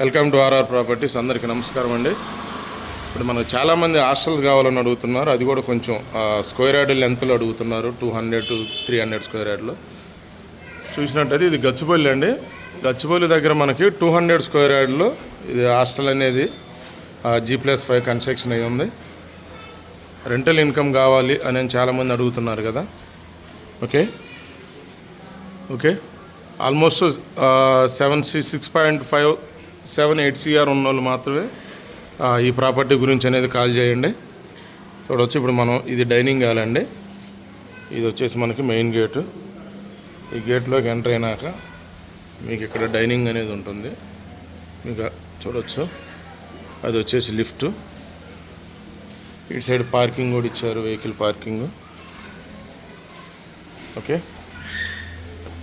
Welcome to RR properties. అందరికీ నమస్కారం అండి. ఇప్పుడు మనకు చాలామంది హాస్టల్స్ కావాలని అడుగుతున్నారు. అది కూడా కొంచెం స్క్వేర్ యార్డ్ లెంత్లో అడుగుతున్నారు. Two hundred to three hundred square యార్డ్లో. చూసినట్టయితే ఇది గచ్చిబౌలి అండి. గచ్చిబౌలి దగ్గర మనకి టూ హండ్రెడ్ స్క్వేర్ యార్డ్లో ఇది హాస్టల్ అనేది జీ ప్లస్ ఫైవ్ కన్స్ట్రక్షన్ అయి ఉంది. రెంటల్ ఇన్కమ్ కావాలి అని చాలామంది అడుగుతున్నారు కదా. Okay? Okay? Almost seven C six point five seven eight CR ఉన్న వాళ్ళు మాత్రమే ఈ ప్రాపర్టీ గురించి అనేది కాల్ చేయండి. చూడవచ్చు ఇప్పుడు మనం ఇది డైనింగ్ హాల్ అండి. ఇది వచ్చేసి మనకి మెయిన్ గేటు. ఈ గేట్లోకి ఎంటర్ అయినాక మీకు ఇక్కడ డైనింగ్ అనేది ఉంటుంది. మీకు చూడవచ్చు అది వచ్చేసి లిఫ్ట్. ఇటు సైడ్ పార్కింగ్ కూడా ఇచ్చారు వెహికల్ పార్కింగ్. ఓకే?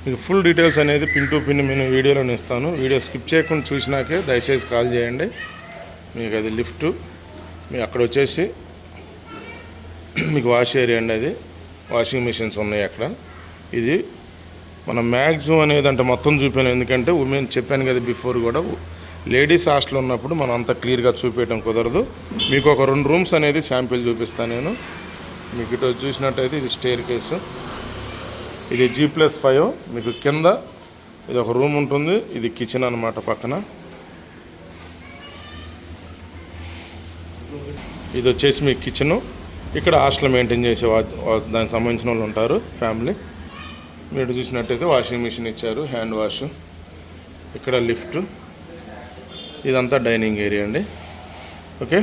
మీకు ఫుల్ డీటెయిల్స్ అనేది పిన్ టు పిన్ నేను వీడియోలో ఇస్తాను. వీడియో స్కిప్ చేయకుండా చూసినాకే దయచేసి కాల్ చేయండి. మీకు అది లిఫ్ట్ మీకు అక్కడ వచ్చేసి మీకు వాష్ ఏరియా అండి అది. వాషింగ్ మిషన్స్ ఉన్నాయి అక్కడ. ఇది మనం మ్యాక్సిమం అనేది అంటే మొత్తం చూపాను. ఎందుకంటే ఉమెన్ చెప్పాను కదా బిఫోర్ కూడా లేడీస్ హాస్టల్ ఉన్నప్పుడు మనం అంత క్లియర్గా చూపించడం కుదరదు. మీకు ఒక రెండు రూమ్స్ అనేది శాంపిల్ చూపిస్తాను నేను. మీకు ఇటు చూసినట్టయితే ఇది స్టేర్ కేసు ఇది జీ ప్లస్ ఫైవ్ మీకు కింద ఇది ఒక రూమ్ ఉంటుంది. ఇది కిచెన్ అన్నమాట పక్కన. ఇది వచ్చేసి మీ కిచెను ఇక్కడ హాస్టల్ మెయింటైన్ చేసే వా- దానికి సంబంధించిన వాళ్ళు ఉంటారు ఫ్యామిలీ మీరు చూసినట్టయితే వాషింగ్ మిషన్ ఇచ్చారు హ్యాండ్ వాష్ ఇక్కడ లిఫ్ట్ ఇదంతా డైనింగ్ ఏరియా అండి. ఓకే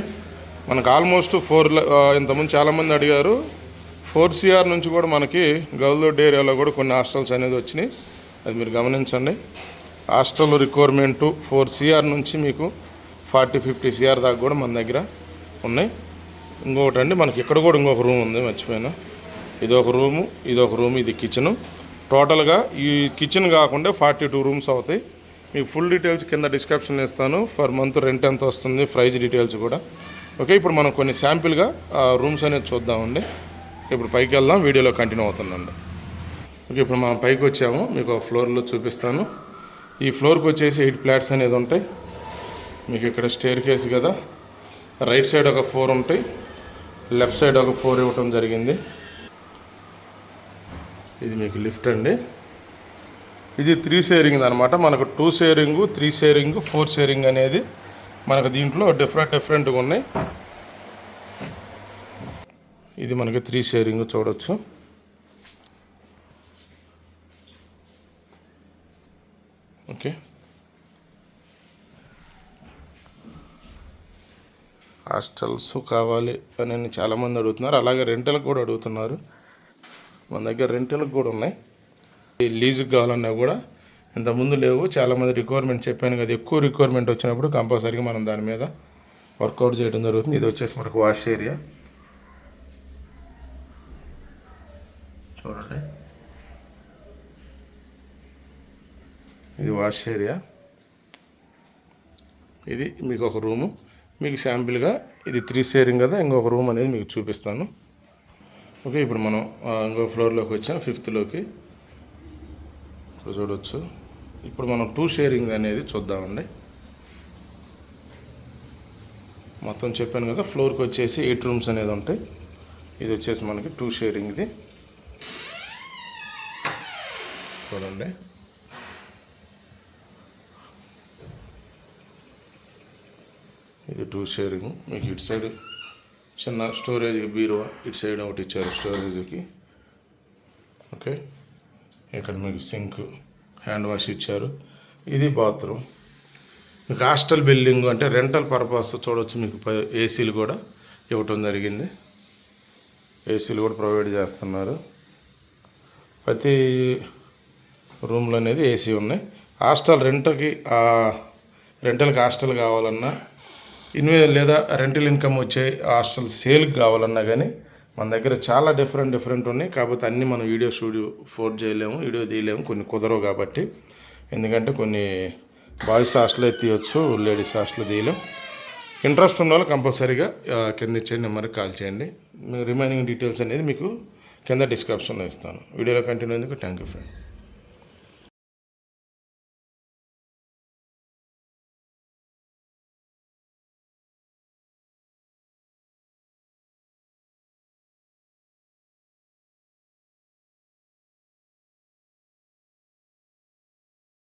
మనకు ఆల్మోస్ట్ ఫోర్ ఇంతకుముందు చాలామంది అడిగారు ఫోర్ సిఆర్ నుంచి కూడా మనకి గౌల్దొడ్ ఏరియాలో కూడా కొన్ని హాస్టల్స్ అనేది వచ్చినాయి. అది మీరు గమనించండి. హాస్టల్ రిక్వైర్మెంటు ఫోర్ సిఆర్ నుంచి మీకు ఫార్టీ ఫిఫ్టీ సిఆర్ దాకా కూడా మన దగ్గర ఉన్నాయి. ఇంకొకటి అండి మనకి ఇక్కడ కూడా ఇంకొక రూమ్ ఉంది మర్చిపోయినా. ఇది ఒక రూము ఇది ఒక రూమ్ ఇది కిచెను. టోటల్గా ఈ కిచెన్ కాకుండా ఫార్టీ టూ రూమ్స్ అవుతాయి. మీకు ఫుల్ డీటెయిల్స్ కింద డిస్క్రిప్షన్ ఇస్తాను. ఫర్ మంత్ రెంట్ ఎంత వస్తుంది ప్రైజ్ డీటెయిల్స్ కూడా. ఓకే ఇప్పుడు మనం కొన్ని శాంపిల్గా రూమ్స్ అనేది చూద్దామండి. ఇప్పుడు పైకి వెళ్దాం వీడియోలో కంటిన్యూ అవుతుందండి. ఓకే ఇప్పుడు మనం పైకి వచ్చాము. మీకు ఆ ఫ్లోర్లో చూపిస్తాను. ఈ ఫ్లోర్కి వచ్చేసి ఎయిట్ ఫ్లాట్స్ అనేది ఉంటాయి. మీకు ఇక్కడ స్టేర్ కేస్ కదా. రైట్ సైడ్ ఒక ఫోర్ ఉంటాయి. లెఫ్ట్ సైడ్ ఒక ఫోర్ ఇవ్వటం జరిగింది. ఇది మీకు లిఫ్ట్ అండి. ఇది త్రీ షేరింగ్ అనమాట మనకు two sharing three sharing four sharing అనేది మనకు దీంట్లో డిఫరెంట్ డిఫరెంట్గా ఉన్నాయి. ఇది మనకి త్రీ షేరింగ్ చూడవచ్చు ఓకే. హాస్టల్స్ కావాలి అని చాలామంది అడుగుతున్నారు. అలాగే రెంటలకు కూడా అడుగుతున్నారు. మన దగ్గర రెంటలకు కూడా ఉన్నాయి. లీజుకి కావాలన్నా కూడా ఇంతకుముందు లేవు. చాలామంది రిక్వైర్మెంట్ చెప్పాను కదా ఎక్కువ రిక్వైర్మెంట్ వచ్చినప్పుడు కంపల్సరీగా మనం దాని మీద వర్కౌట్ చేయడం జరుగుతుంది. ఇది వచ్చేసి మనకు వాష్ ఏరియా చూడండి. ఇది వాష్ ఏరియా. ఇది మీకు ఒక రూము. మీకు శాంపిల్గా ఇది త్రీ షేరింగ్ కదా ఇంకొక రూమ్ అనేది మీకు చూపిస్తాను. ఓకే ఇప్పుడు మనం ఇంకో ఫ్లోర్లోకి వచ్చాం ఫిఫ్త్లోకి. ఇక్కడ చూడవచ్చు ఇప్పుడు మనం టూ షేరింగ్ అనేది చూద్దామండి. మొత్తం చెప్పాను కదా ఫ్లోర్కి వచ్చేసి ఎయిట్ రూమ్స్ అనేది ఉంటాయి. ఇది వచ్చేసి మనకి టూ షేరింగ్ది చూడండి ఇది టూ షేరింగ్ మీకు ఇటు సైడ్ చిన్న స్టోరేజ్ బీరువా ఇటు సైడ్ ఒకటి ఇచ్చారు స్టోరేజ్కి ఓకే ఇక్కడ మీకు సింక్ హ్యాండ్ వాష్ ఇచ్చారు. ఇది బాత్రూమ్ మీకు హాస్టల్ బిల్డింగ్ అంటే రెంటల్ పర్పస్ చూడవచ్చు మీకు ప- ఏసీలు కూడా ఇవ్వటం జరిగింది. ఏసీలు కూడా ప్రొవైడ్ చేస్తున్నారు. ప్రతి రూమ్లు అనేది ఏసీ ఉన్నాయి. హాస్టల్ రెంట్కి రెంటల్కి హాస్టల్ కావాలన్నా ఇన్వే లేదా రెంటల్ ఇన్కమ్ వచ్చే హాస్టల్ సేల్కి కావాలన్నా కానీ మన దగ్గర చాలా డిఫరెంట్ డిఫరెంట్ ఉన్నాయి. కాకపోతే అన్నీ మనం వీడియో స్టూడియో ఫోర్డ్ చేయలేము వీడియో తీయలేము. కొన్ని కుదరవు కాబట్టి. ఎందుకంటే కొన్ని బాయ్స్ హాస్టల్ తీయొచ్చు లేడీస్ హాస్టల్ తీయలేం. ఇంట్రెస్ట్ ఉన్న వాళ్ళు కంపల్సరీగా కింద ఇచ్చే నెంబర్కి కాల్ చేయండి. రిమైనింగ్ డీటెయిల్స్ అనేది మీకు కింద డిస్క్రిప్షన్లో ఇస్తాను. వీడియోలో కంటిన్యూ అయ్యేందుకు థ్యాంక్ యూ ఫ్రెండ్.